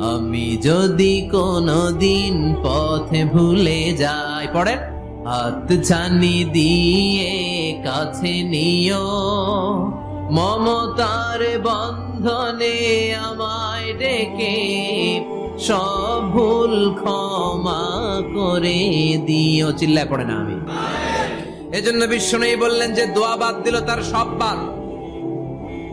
আমি যদি কোনো দিন পথে ভুলে যাই পড়ে হাত ছানি দিয়ে কাছে নিও। মমতার বন্ধনে আমায় ডেকে সব ভুল ক্ষমা করে দিও। চিল্লায় পড়ে না আমি। এজন্য নেই বললেন যে দোয়া বাদ দিল তার সব বাদ।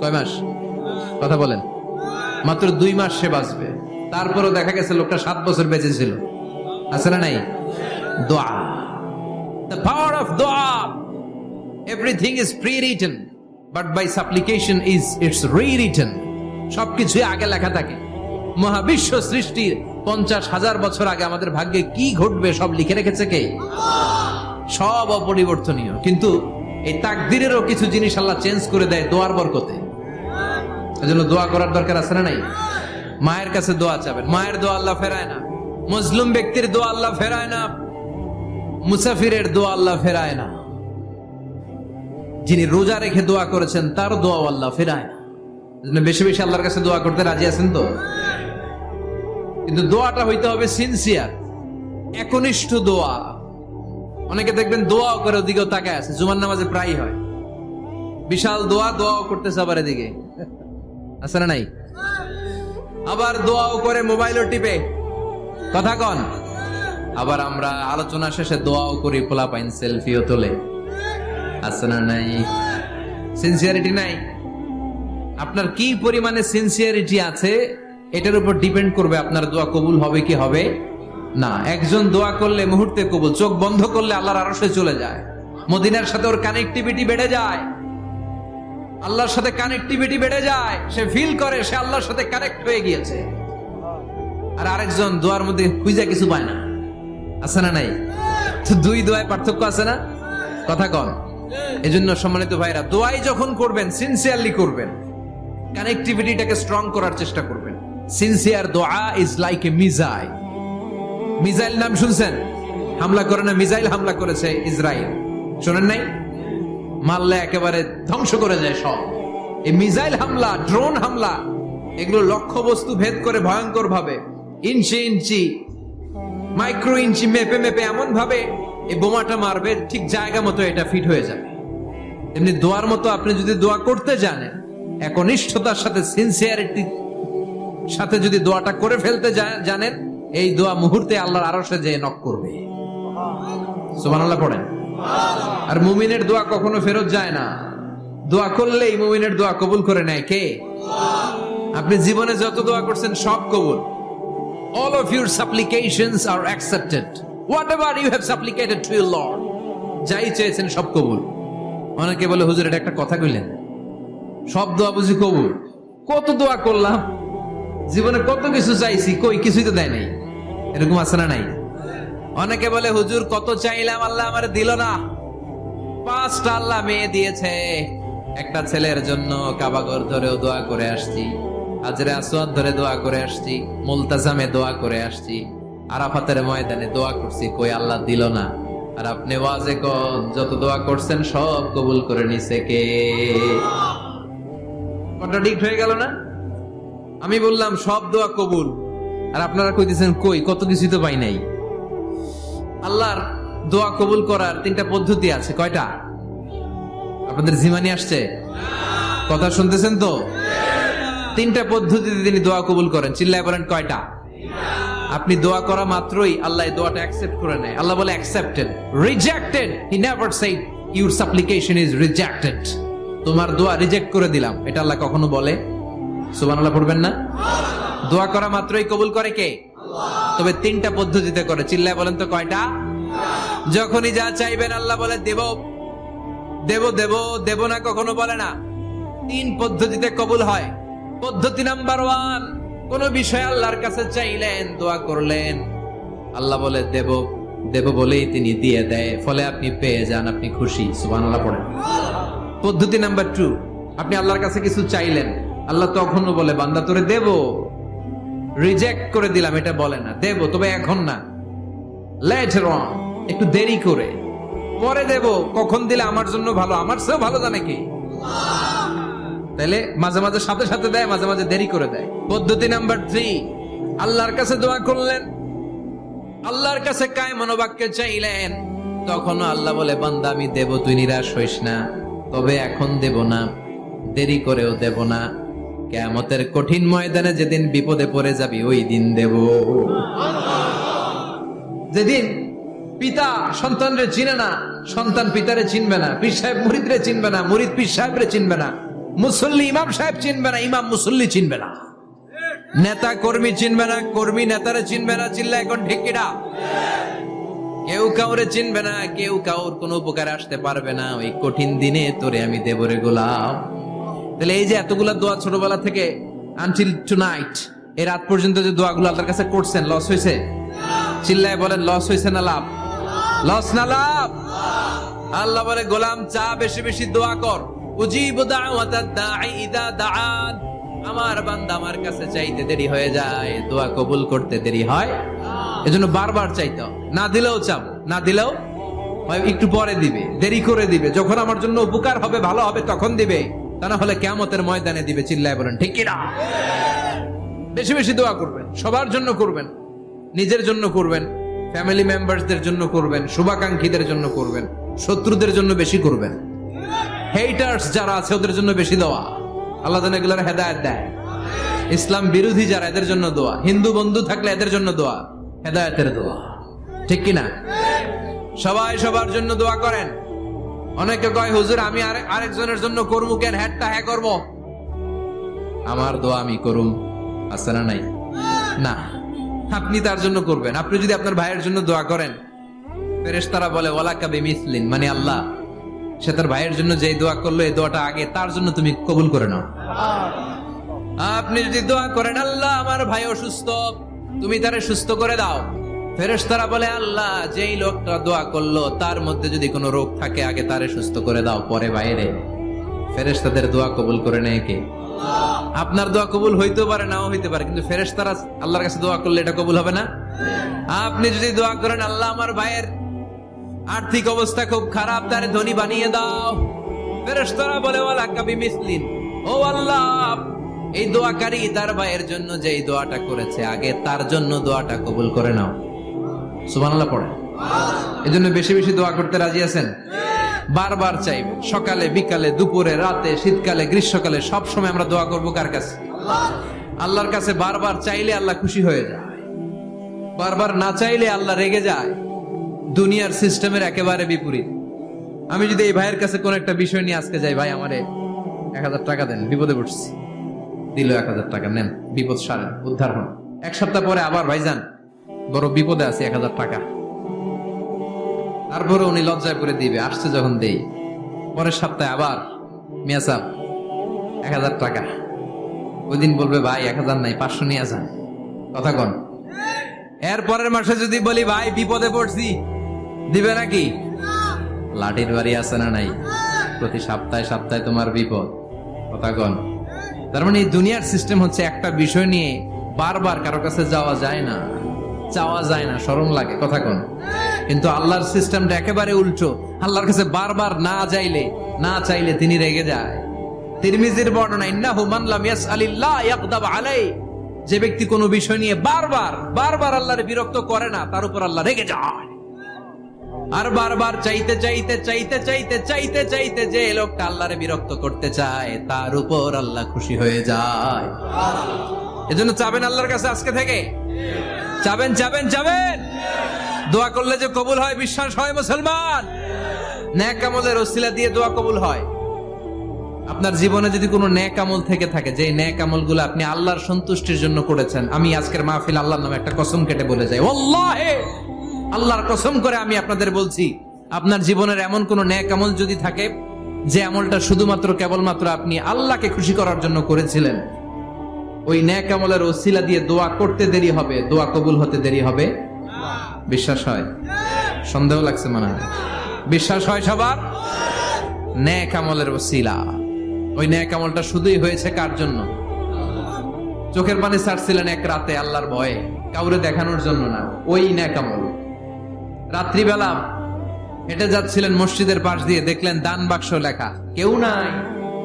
কয় মাস? কথা বলেন। মাত্র দুই মাস সে বাঁচবে। তারপরও দেখা গেছে লোকটা সাত বছর বেঁচে ছিল। আছে না নাই? দোয়া। দ্য পাওয়ার অফ দোয়া। Everything is pre written but by supplication is it's re written সবকিছুই আগে লেখা থাকে। মহাবিশ্ব সৃষ্টির পঞ্চাশ হাজার বছর আগে আমাদের ভাগ্যে কি ঘটবে সব লিখে রেখেছে কে? সব অপরিবর্তনীয়। কিন্তু এই তাকদিরেরও কিছু জিনিস আল্লাহ চেঞ্জ করে দেয় দোয়ার বরকতে। এজন্য দোয়া করার দরকার আছে না নাই? মায়ের কাছে দোয়া চাবেন। মায়ের দোয়া আল্লাহ ফেরায় না। মুসলিম ব্যক্তির দোয়া আল্লাহ ফেরায় না। মুসাফিরের দোয়া আল্লাহ ফেরায় না। যিনি রোজা রেখে দোয়া করেছেন, তার দোয়া আল্লাহ ফেরায় না। বেশি বেশি আল্লাহর কাছে দোয়া করতে রাজি আছেন তো? কিন্তু দোয়াটা হইতে হবে সিনসিয়ার একনিষ্ঠ দোয়া। অনেকে দেখবেন দোয়াও করে, ওদিকেও তাকায় আছে। জুমার নামাজে প্রায় হয়। বিশাল দোয়া, দোয়াও করতেছে আবার এদিকে। আছে না নাই? আবার দোয়াও করে মোবাইলও টিপে। কথা কন। আবার আমরা আলোচনা শেষে দোয়াও করি পোলা পাইন সেলফিও তোলে। আছে না নাই? সিনসিয়ারিটি নাই? আপনার কি পরিমাণে সিনসিয়ারিটি আছে, এটার উপর ডিপেন্ড করবে আপনার দোয়া কবুল হবে কি হবে না। একজন দোয়া করলে মুহূর্তে কবুল, চোখ বন্ধ করলে আল্লাহর আরশে চলে যায়। মদিনার সাথে ওর কানেক্টিভিটি বেড়ে যায়। আল্লাহর সাথে কানেক্টিভিটি বেড়ে যায়, সে ফিল করে, সে আল্লাহর সাথে কানেক্ট হয়ে গিয়েছে। আর আরেকজন দোয়ার মধ্যে খুঁজে কিছু পায় না। আছে না নাই? তো দুই দোয়ায় পার্থক্য আছে না? কথা কন। এজন্য সম্মানিত ভাইরা, দোয়াই যখন করবেন সিনসিয়ারলি করবেন। কানেক্টিভিটিটাকে স্ট্রং করার চেষ্টা করবেন। সিনসিয়ার দোয়া is like a missile missile নাম শুনছেন? হামলা করে না? মিজাইল হামলা করেছে ইসরায়েল। শোনেন নাই? মারলে একেবারে ধ্বংস করে যায় সব। এই মিসাইল হামলা, ড্রোন হামলা, এগুলো লক্ষ্য বস্তু ভেদ করে ভয়ঙ্কর ভাবে ইঞ্চি ইঞ্চি, মাইক্রো ইঞ্চি মেপে মেপে এমন ভাবে এই বোমাটা মারবে, ঠিক জায়গা মতো এটা ফিট হয়ে যাবে। এমনি দোয়ার মতো আপনি যদি দোয়া করতে জানেন, একনিষ্ঠতার সাথে সিনসিয়ারিটি সাথে যদি দোয়াটা করে ফেলতে জানেন, এই দোয়া মুহূর্তে আল্লাহর আরশে যে নক করবে। সুবহানাল্লাহ পড়েন। আর মুমিনের দোয়া কখনো ফেরত যায় না। দোয়া করলেই মুমিনের দোয়া কবুল করে নেয় কে? আপনি জীবনে যত দোয়া করছেন সব কবুল। All of your supplications are accepted. Whatever you have supplicated to your lord, যাই চেয়েছেন সব কবুল। অনেকে বলে, হুজুর, এটা একটা কথা কইলেন। সব দোয়া বুঝি কবুল। কত দোয়া করলাম? জীবনে কত কিছু চাইছি, কই কিছুই তো দেয় নাই। এরকম আছে না নাই? অনেকে বলে, হুজুর, কত চাইলাম, আল্লাহ আমার দিল না। পাঁচটা আল্লাহ মেয়ে দিয়েছে। একটা ছেলের জন্য কাবাগর ধরেও দোয়া করে আসছি আজরে আসওয়াদ ধরে দোয়া করে আসছি, মুলতাজামে দোয়া করে আসছি, আরাফাতের ময়দানে দোয়া করছি, কই আল্লাহ দিল না। আর আপনি ওয়াজে কোন, যত দোয়া করছেন সব কবুল করে নিছে কে? কন্ট্রাডিক্ট হয়ে গেল না? আমি বললাম, সব দোয়া কবুল। আর আপনারা কইতেছেন, কই, কত কিছুই তো পাই নাই। আল্লাহর দোয়া কবুল করার তিনটা পদ্ধতি আছে। কয়টা? আপনাদের জিমানি আসছে? কথা শুনতেছেন তো? তিনটা পদ্ধতিতে তিনি দোয়া কবুল করেন। চিল্লায় বলেন, কয়টা? আপনি দোয়া করা মাত্রই আল্লাহ দোয়াটা অ্যাকসেপ্ট করে নেয়। আল্লাহ বলে accepted rejected he never said your supplication is rejected তোমার দোয়া রিজেক্ট করে দিলাম। এটা আল্লাহ কখনো বলে? সুবহানাল্লাহ, পড়বেন না? দোয়া করা মাত্রই কবুল করে কে? তবে তিনটা পদ্ধতিতে করে। চিল্লায় বলেন তো কয়টা? যখনই যা চাইবেন আল্লাহ বলে, দেব দেব দেব দেব না কখনো বলে না। তিন পদ্ধতিতে কবুল হয়। পদ্ধতি নাম্বার ওয়ান, কোন বিষয় আল্লাহর কাছে চাইলেন, দোয়া করলেন। আল্লাহ বলে, দেব দেব বলেই তিনি দিয়ে দেয়, ফলে আপনি পেয়ে যান, আপনি খুশি। সুবহানাল্লাহ পড়েন। পদ্ধতি নাম্বার টু, আপনি আল্লাহর কাছে কিছু চাইলেন, আল্লাহ তখনও বলে, বান্দা, তোরে দেব রিজেক্ট করে দিলাম, এটা বলে না। দেব, তবে এখন না। লেটার অন একটু দেরি করে। পরে দেব, কখন দিলে আমার জন্য ভালো? আমার চেয়েও ভালো জানে কি? তাইলে মাঝে মাঝে সাথে সাথে দেয়, মাঝে মাঝে দেরি করে দেয়। পদ্ধতি নাম্বার থ্রি আল্লাহর কাছে দোয়া করলেন। আল্লাহর কাছে কায় মনোবাক্যে চাইলেন। তখন আল্লাহ বলে, বান্দা, আমি দেব, তুই নিরাশ হইস না। তবে এখন দেব না। দেরি করেও দেব না। কেয়ামতের কঠিন ময়দানে যেদিন বিপদে পড়ে যাবি, ওই দিন দেব। যেদিন পিতা সন্তানরে চিনে না, সন্তান পিতারে চিনবে না, পীর সাহেব মুরিদরে চিনবে না, মুরিদ পীর সাহেবরে চিনবে না, মুসল্লি ইমাম সাহেব চিনবে না, ইমাম মুসল্লি চিনবে না। নেতা কর্মী চিনবে না, কর্মী নেতারে চিনবে না চিল্লা এখন কিনা? কেউ কাউরে চিনবে না, কেউ কাউর কোনো উপকার আসতে পারবে না, ওই কঠিন দিনে তোরে আমি দেবরে গোলাম। তাহলে এই যে এতগুলা দোয়া ছোটবেলা থেকে আনটিল টু নাইট এই রাত পর্যন্ত যে দোয়াগুলো আল্লাহর কাছে করছেন লস হয়েছে? চিল্লায় বলেন লস হয়েছে না লাভ? লস না লাভ? আল্লাহ বলে, গোলাম চা বেশি বেশি দোয়া কর। উজিবু দাআন। আমার বান্দা আমার কাছে চাইতে দেরি হয়ে যায়। দোয়া কবুল করতে দেরি হয়। এজন্য বারবার চাইতে না দিলেও চাও না দিলেও একটু পরে দিবে, দেরি করে দিবে। যখন আমার জন্য উপকার হবে, ভালো হবে, তখন দিবে। তা না হলে কেমতের ময়দানে দিবে, চিল্লায় বলেন, ঠিক কিনা? বেশি বেশি দোয়া করবেন, সবার জন্য করবেন, নিজের জন্য করবেন ফ্যামিলি মেম্বারসদের জন্য করবেন, শুভাকাঙ্ক্ষীদের জন্য করবেন, শত্রুদের জন্য বেশি করবেন। হেইটার্স যারা আছে, ওদের জন্য বেশি দেওয়া আল্লাহ যেন এগুলোর হেদায়ত দেয়। ইসলাম বিরোধী যারা, এদের জন্য দোয়া। হিন্দু বন্ধু থাকলে এদের জন্য দোয়া। হেদায়তের দোয়া। ঠিক কিনা? সবাই সবার জন্য দোয়া করেন। অনেকে কয়, হুজুর, আমি আরেক আরেকজনের জন্য করব কেন? হ্যাটটা হ্যাঁ করব? আমার দোয়া আমি করুম। আছে না নাই? না। আপনি তার জন্য করবেন। আপনি যদি আপনার ভাইয়ের জন্য দোয়া করেন, ফেরেশতারা বলে ওয়ালা কাবি মিসলিন মানে আল্লাহ। সে তার ভাইয়ের জন্য যে দোয়া করল, এই দোয়াটা আগে তার জন্য তুমি কবুল করে নাও। আপনি যদি দোয়া করেন, আল্লাহ, আমার ভাই অসুস্থ। তুমি তারে সুস্থ করে দাও। ফেরেশতারা বলে, আল্লাহ, যেই লোকটা দোয়া করল, তার মধ্যে যদি কোনো রোগ থাকে, আগে তারে সুস্থ করে দাও, পরে বাইরে। ফেরেশতাদের দোয়া কবুল করে নেয় কে? আপনার দোয়া কবুল হইতেও পারে, নাও হইতে পারে, কিন্তু ফেরেশতারা আল্লাহর কাছে দোয়া করলে এটা কবুল হবে না? আপনি যদি দোয়া করেন, আল্লাহ আমার ভাইয়ের আর্থিক অবস্থা খুব খারাপ, তারে ধনী বানিয়ে দাও। ফেরেশতারা বলে, ওয়ালা কাবি মিসলিন। ও আল্লাহ, এই দোয়াকারী তার ভাইয়ের জন্য যে দোয়াটা করেছে, আগে তার জন্য দোয়াটা কবুল করে নাও। সুবহানাল্লাহ পড়ে এজন্য বেশি বেশি দোয়া করতে রাজি আছেন? বারবার চাইবে, সকালে, বিকালে, দুপুরে, রাতে, শীতকালে, গ্রীষ্মকালে, সব সময় আমরা দোয়া করব কার কাছে? আল্লাহর কাছে বারবার চাইলে আল্লাহ খুশি হয়ে যায়। বারবার না চাইলে আল্লাহ রেগে যায়। দুনিয়ার সিস্টেমের একেবারে বিপরীত। আমি যদি এই ভাইয়ের কাছে কোন একটা বিষয় নিয়ে আজকে যাই, ভাই, আমারে এক হাজার টাকা দেন, বিপদে পড়ছি। দিল এক হাজার টাকা, নেন, বিপদ সারেন, উদ্ধার হন। এক সপ্তাহ পরে আবার ভাইজান বড় বিপদে আছে এক হাজার টাকা। তারপরে উনি লজ্জায় করে দিবে, আসছে যখন দেই। পরের সপ্তাহে আবার মিয়া সাহ এক হাজার টাকা। ওই দিন বলবে, ভাই, এক হাজার নাই, পাঁচশো নিয়ে যান। কথা কন। এর পরের মাসে যদি বলি, ভাই, বিপদে পড়ছি। দিবে নাকি? লাঠির বাড়ি আছে না নাই? প্রতি সপ্তাহে সপ্তাহে তোমার বিপদ। কথা কন। তার মানে দুনিয়ার সিস্টেম হচ্ছে একটা বিষয় নিয়ে বারবার কারও কাছে যাওয়া যায় না। চাওয়া যায় না সরম লাগে, কথা কোন। কিন্তু আল্লাহর সিস্টেমটা একেবারে উল্টো। আল্লাহর কাছে বারবার না যাইলে, না চাইলে তিনি রেগে যায়। তিরমিজির বর্ণনা, ইন্নাহু মান লাম ইয়াসআলিল্লাহ ইয়াকদাব যে ব্যক্তি কোনো বিষয় নিয়ে বারবার বারবার আল্লাহর বিরক্ত করে না, তার উপর আল্লাহ রেগে যায়। আর বারবার চাইতে চাইতে চাইতে চাইতে চাইতে চাইতে যে লোকটা আল্লাহরে বিরক্ত করতে চায়, তার উপর আল্লাহ খুশি হয়ে যায়। এজন্য চাবেন আল্লাহর কাছে আজকে থেকে? চাবেন যাবেন যাবেন। দোয়া করলে যে কবুল হয়, বিশ্বাস হয় মুসলমান। ন্যাক আমলের ওসিলা দিয়ে দোয়া কবুল হয়। আপনার জীবনে যদি কোনো ন্যাক আমল থেকে থাকে যে ন্যাক আমলগুলো আপনি আল্লাহর সন্তুষ্টির জন্য করেছেন, আমি আজকের মাহফিল আল্লাহর নামে একটা কসম কেটে বলে যাই। ওল্লাহে আল্লাহর কসম করে আমি আপনাদের বলছি, আপনার জীবনের এমন কোন ন্যাক আমল যদি থাকে, যে আমলটা শুধুমাত্র কেবলমাত্র আপনি আল্লাহকে খুশি করার জন্য করেছিলেন ওই ন্যাক আমলের ওসিলা দিয়ে দোয়া করতে দেরি হবে। দোয়া কবুল হতে দেরি হবে। বিশ্বাস হয়? সন্দেহ লাগছে মনে হয়। বিশ্বাস হয় সবার? ন্যাক আমলের ওসিলা। ওই ন্যাক আমলটা শুধুই হয়েছে কার জন্য? চোখের পানি ছাড়ছিলেন এক রাতে আল্লাহর ভয়ে। কাউরে দেখানোর জন্য না। ওই ন্যাক আমল রাত্রিবেলা হেঁটে যাচ্ছিলেন মসজিদের পাশ দিয়ে। দেখলেন দান বাক্স লেখা। কেউ নাই।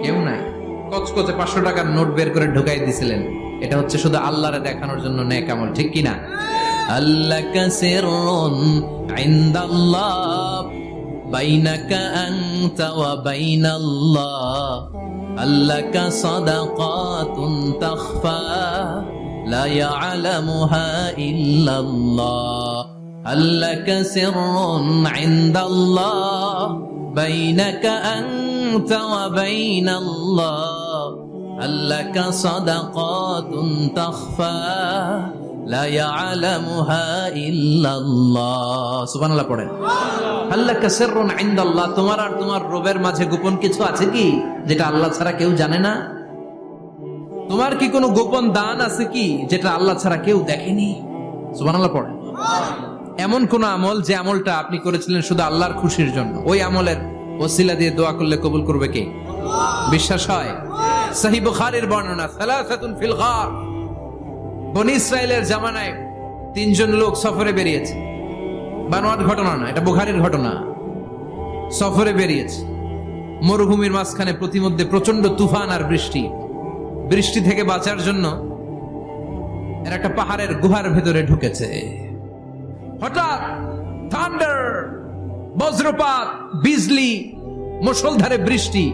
কেউ নাই। কচকচে পাঁচশো টাকার নোট বের করে ঢুকাই দিছিলেন। এটা হচ্ছে শুধু আল্লাহরে দেখানোর জন্য ন্যাক আমল, ঠিক কিনা? আল্লাহ কাসিরুন ইনদাল্লাহ বাইনাকা আনতা ওয়া বাইনাল্লাহ। আল্লাহ সাদাকাতুন তাখফা, লা ইয়ালামুহা ইল্লাল্লাহ। আল্লাহ সিররুন ইনদাল্লাহ বাইনাকা আনতা ওয়া বাইনাল্লাহ। আল্লাহ সাদাকাতুন তাখফা, লা ইয়ালামুহা ইল্লাল্লাহ। সুবহানাল্লাহ পড়েন। আল্লাহ কাসিররুন ইনদাল্লাহ, তোমার আর তোমার রবের মাঝে গোপন কিছু আছে কি, যেটা আল্লাহ ছাড়া কেউ জানে না? তোমার কি কোনো গোপন দান আছে কি, যেটা আল্লাহ ছাড়া কেউ দেখেনি? সুবহানাল্লাহ পড়েন। এমন কোন আমল যে আমলটা আপনি করেছিলেন শুধু আল্লাহর খুশির জন্য? ওই আমলের ওসিলা দিয়ে দোয়া করলে কবুল করবে কে? বিশ্বাস হয়? মরুভূমির মাঝখানে প্রতিমধ্যে প্রচণ্ড তুফান আর বৃষ্টি। বৃষ্টি থেকে বাঁচার জন্য এরা একটা পাহাড়ের গুহার ভেতরে ঢুকেছে। হঠাৎ থান্ডার, বজ্রপাত, বিজলি মুষলধারে বৃষ্টি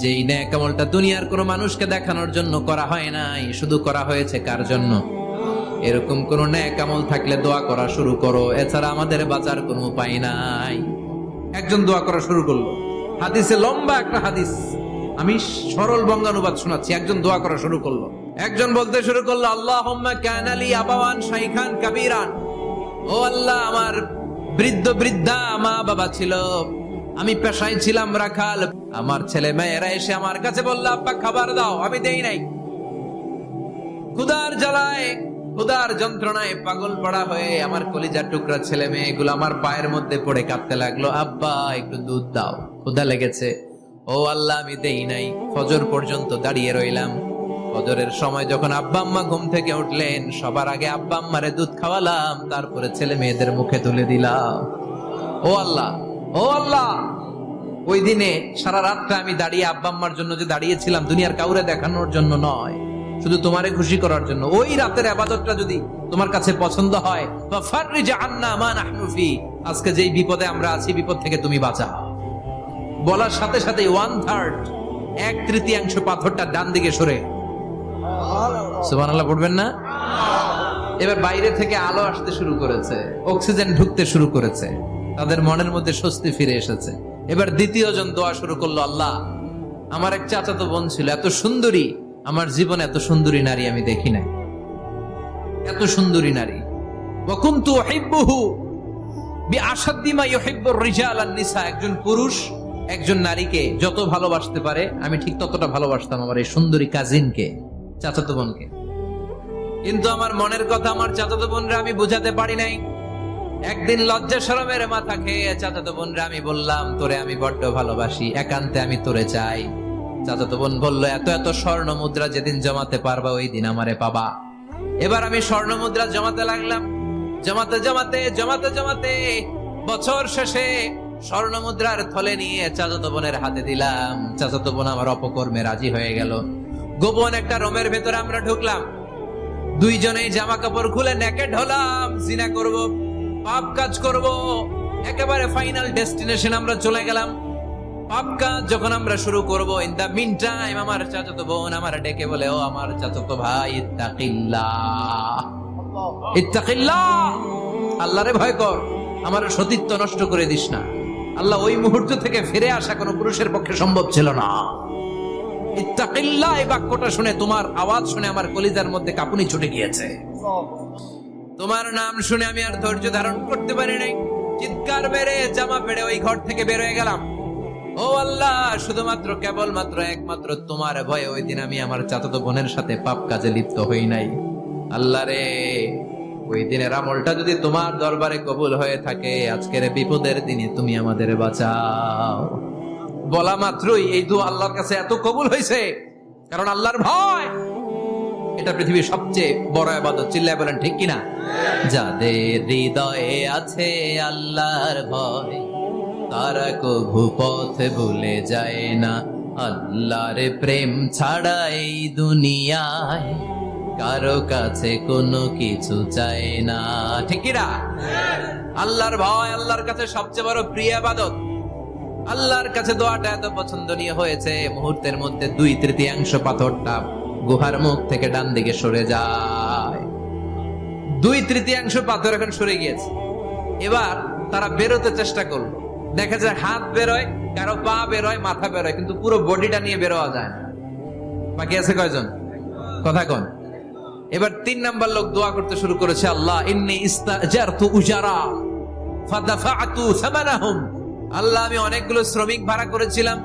যেই ন্যাক আমলটা দুনিয়ার কোনো মানুষকে দেখানোর জন্য করা হয় নাই, শুধু করা হয়েছে কার জন্য? এরকম কোন ন্যাক আমল থাকলে দোয়া করা শুরু করো, এছাড়া আমাদের বাঁচার কোনো উপায় নাই। একজন দোয়া করা শুরু করল। হাদিসে লম্বা একটা হাদিস। আমি সরল বঙ্গানুবাদ শোনাচ্ছি, একজন দোয়া করা শুরু করল। একজন বলতে শুরু করল আল্লাহ কানালি আবাওয়ান শাইখান কাবিরান। ও আল্লাহ, আমার বৃদ্ধ বৃদ্ধা মা বাবা ছিল। আমি পেশায় ছিলাম রাখাল। আমার ছেলে মেয়েরা এসে আমার কাছে বলল, আব্বা, খাবার দাও, আমি দেই নাই। ক্ষুদার জ্বালায় ক্ষুদার যন্ত্রণায় পাগল পড়া হয়ে আমার কলিজার টুকরা ছেলে মেয়েগুলো আমার পায়ের মধ্যে পড়ে কাঁদতে লাগল। আব্বা, একটু দুধ দাও ক্ষুদা লেগেছে। ও আল্লাহ, আমি দেই নাই। ফজর পর্যন্ত দাঁড়িয়ে রইলাম। ফজরের সময় যখন আব্বা আম্মা ঘুম থেকে উঠলেন, সবার আগে আব্বা আম্মারে দুধ খাওয়ালাম, তারপরে ছেলে মেয়েদের মুখে তুলে দিলাম। ও আল্লাহ ও আল্লাহ, ওই দিনে সারা রাতটা আমি দাঁড়িয়ে আব্বা আম্মার জন্য যে দাঁড়িয়েছিলাম, দুনিয়ার কাউরে দেখানোর জন্য নয়, শুধু তোমারে খুশি করার জন্য। ওই রাতের আবাদতটা যদি তোমার কাছে পছন্দ হয় আজকে যেই বিপদে আমরা আছি, বিপদ থেকে তুমি বলার সাথে সাথে ওয়ান থার্ড এক তৃতীয়াংশ পাথরটা ডান দিকে সরে। পড়বেন না? এবার বাইরে থেকে আলো আসতে শুরু করেছে, অক্সিজেন ঢুকতে শুরু করেছে। তাদের মনের মধ্যে স্বস্তি ফিরে এসেছে। এবার দ্বিতীয় জন দোয়া শুরু করল, আল্লাহ, আমার এক চাচাতো বোন ছিল, এত সুন্দরী, আমার জীবনে এত সুন্দরী নারী আমি দেখি নাই। এত সুন্দরী নারী। রিজাল আন একজন পুরুষ, একজন নারীকে যত ভালোবাসতে পারে, আমি ঠিক ততটা ভালোবাসতাম আমার এই সুন্দরী কাজিনকে চাচাতো বোনকে। কিন্তু আমার মনের কথা আমার চাচাতো বোনরা আমি বোঝাতে পারি নাই। একদিন লজ্জা সরমের মাথা খেয়ে চাচাতো বোনরা আমি বললাম, তোরে আমি বড্ড ভালোবাসি, একান্তে আমি তোরে চাই। চাচাতো বোন বলল, এত এত স্বর্ণ মুদ্রা যেদিন জমাতে পারবা, ওই দিন আমারে পাবা। এবার আমি স্বর্ণ মুদ্রা জমাতে লাগলাম। জমাতে জমাতে জমাতে জমাতে, বছর শেষে স্বর্ণ মুদ্রার থলে নিয়ে চাচাতো বোনের হাতে দিলাম। চাচাতো বোন আমার অপকর্মে রাজি হয়ে গেল। গোপন একটা রোমের ভেতরে আমরা ঢুকলাম। দুইজনেই জামা কাপড় খুলে নেকেড হলাম, জিনা করব। পাপ কাজ করব, একেবারে ফাইনাল ডেস্টিনেশন আমরা চলে গেলাম। পাপ কাজ যখন আমরা শুরু করব ইন দা মিন টাইম আমার চাচাতো বোন আমার ডেকে বলে, ও আমার চাচাতো ভাই ইত্তাকিল্লাহ ইত্তাকিল্লাহ আল্লাহরে ভয় কর, আমার সতীত্ব নষ্ট করে দিস না। আল্লাহ ওই মুহূর্ত থেকে ফিরে আসা কোনো পুরুষের পক্ষে সম্ভব ছিল না। ইত্তাকিল্লাহ এই বাক্যটা শুনে তোমার আওয়াজ শুনে আমার কলিজার মধ্যে কাপুনি ছুটে গিয়েছে। তোমার নাম শুনে আমি আর ধৈর্য ধারণ করতে পারি নাই। চিৎকার বেড়ে, জামা পেড়ে ওই ঘর থেকে বের হয়ে গেলাম। ও আল্লাহ, শুধুমাত্র কেবলমাত্র একমাত্র তোমার ভয়ে ওই দিন আমি আমার চাচাতো বোনের সাথে পাপ কাজে লিপ্ত হই নাই। আল্লাহ রে, ওই দিনের আমলটা যদি তোমার দরবারে কবুল হয়ে থাকে, আজকের বিপদের দিনে তুমি আমাদের বাঁচাও। বলা মাত্রই এই দু আল্লাহর কাছে এত কবুল হয়েছে কারণ আল্লাহর ভয়। এটা পৃথিবীর সবচেয়ে বড় আবাদত, চিল্লায় বলেন ঠিক কিনা? যাদের হৃদয়ে আছে আল্লাহর ভয়, তারা কভু পথ ভুলে যায় না। আল্লাহর প্রেম ছাড়া এই দুনিয়ায় কারও কাছে কোনো কিছু চায় না। ঠিক কিনা? আল্লাহর ভয় আল্লাহর কাছে সবচেয়ে বড় প্রিয় আবাদত। আল্লাহর কাছে দোয়াটা এত পছন্দনীয় হয়েছে, মুহূর্তের মধ্যে দুই তৃতীয়াংশ পাথরটা গুহার মুখ থেকে ডান দিকে সরে যায়। দুই তৃতীয়াংশ পাথর এখন সরে গিয়েছে। এবার তারা বেরোতে চেষ্টা করল। দেখা যায় হাত বেরোয়, কারও পা বেরোয়, মাথা বেরোয়, কিন্তু পুরো বডিটা নিয়ে বেরোয়া যায় না। বাকি আছে কয়জন? কথা কন। এবার তিন নাম্বার লোক দোয়া করতে শুরু করেছে, আল্লাহ, ইন্নি উজারা, ফাদাফাআতু সামানাহুম। আল্লাহ, আমি অনেকগুলো শ্রমিক ভাড়া করেছিলাম।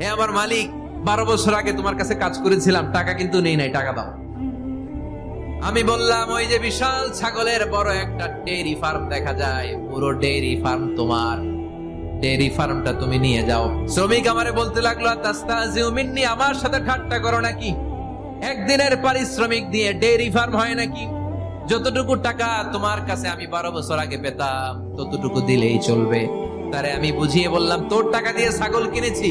হে আমার মালিক, বারো বছর আগে তোমার কাছে কাজ করেছিলাম, টাকা কিন্তু নেই নাই, টাকা দাও। আমি বললাম, ওই যে বিশাল ছাগলের বড় একটা ডেইরি ফার্ম দেখা যায়, পুরো ডেইরি ফার্ম তোমার। ডেইরি ফার্মটা তুমি নিয়ে যাও। শ্রমিক আমারে বলতে লাগল মিন্নি, আমার সাথে ঠাট্টা করো নাকি? একদিনের পারিশ্রমিক দিয়ে ডেইরি ফার্ম হয় নাকি? যতটুকু টাকা তোমার কাছে আমি বারো বছর আগে পেতাম, ততটুকু দিলেই চলবে। তারে আমি বুঝিয়ে বললাম, তোর টাকা দিয়ে ছাগল কিনেছি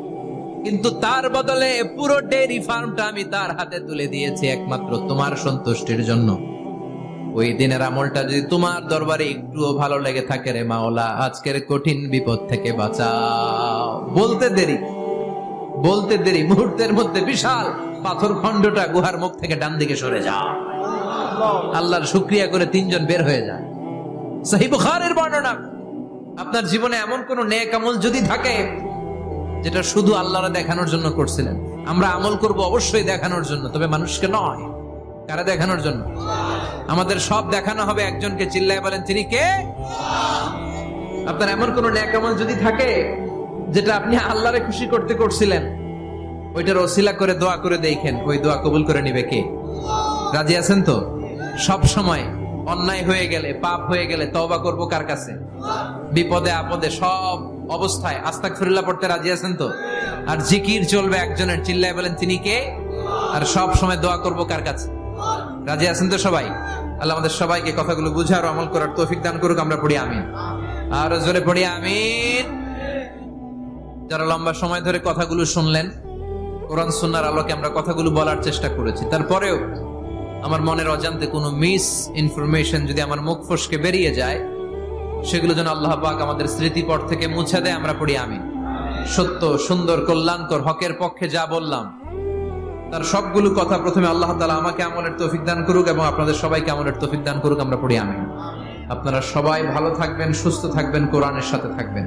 কিন্তু তার বদলে পুরো ডেইরি ফার্মটা আমি তার হাতে তুলে দিয়েছি একমাত্র তোমার সন্তুষ্টির জন্য। ওই দিনের আমলটা যদি তোমার দরবারে একটুও ভালো লেগে থাকে রে মাওলা, আজকের কঠিন বিপদ থেকে বাঁচাও। বলতে দেরি বলতে দেরি, মুহূর্তের মধ্যে বিশাল পাথর খণ্ডটা গুহার মুখ থেকে ডান দিকে সরে যাও। আল্লাহর শুক্রিয়া করে তিনজন বের হয়ে যায়। সহি বুখারের বর্ণনা, আপনার জীবনে এমন কোন নেক আমল যদি থাকে যেটা শুধু আল্লাহরা দেখানোর জন্য করছিলেন। আমরা আমল করব অবশ্যই দেখানোর জন্য, তবে মানুষকে নয়। কারা দেখানোর জন্য? আমাদের সব দেখানো হবে, একজনকে চিল্লায় বলেন, তিনি কে? আপনার এমন কোন নেক আমল যদি থাকে, যেটা আপনি আল্লাহরে খুশি করতে করছিলেন, ওইটার ওসিলা করে, দোয়া করে দেখেন, ওই দোয়া কবুল করে নিবে কে? রাজি আছেন তো? সব সময় অন্যায় হয়ে গেলে, পাপ হয়ে গেলে তবা করব কার কাছে? বিপদে আপদে সব অবস্থায়। আস্তাক ফিরুল্লাহ পড়তে রাজি আছেন তো? আর জিকির চলবে একজনের। চিল্লায় বলেন, তিনি কে? আর সব সময় দোয়া করব কার কাছে? রাজি আছেন তো সবাই? আল্লাহ আমাদের সবাইকে কথাগুলো বুঝার ও আমল করার তৌফিক দান করুক, আমরা পড়ি আমিন। আর জোরে পড়ি আমিন। যারা লম্বা সময় ধরে কথাগুলো শুনলেন, কোরআন সুন্নার আলোকে আমরা কথাগুলো বলার চেষ্টা করেছি। তারপরেও আমার মনের অজান্তে কোনো মিস ইনফরমেশন যদি আমার মুখ ফসকে বেরিয়ে যায় সেগুলো যেন আল্লাহ পাক আমাদের স্মৃতিপট থেকে মুছে দেয়, আমরা পড়ি আমি সত্য, সুন্দর, কল্যাণকর, হকের পক্ষে যা বললাম, তার সবগুলো কথা প্রথমে আল্লাহ তালা আমাকে আমলের তৌফিক দান করুক এবং আপনাদের সবাইকে আমলের তৌফিক দান করুক, আমরা পড়ি আমি আপনারা সবাই ভালো থাকবেন, সুস্থ থাকবেন, কোরআনের সাথে থাকবেন।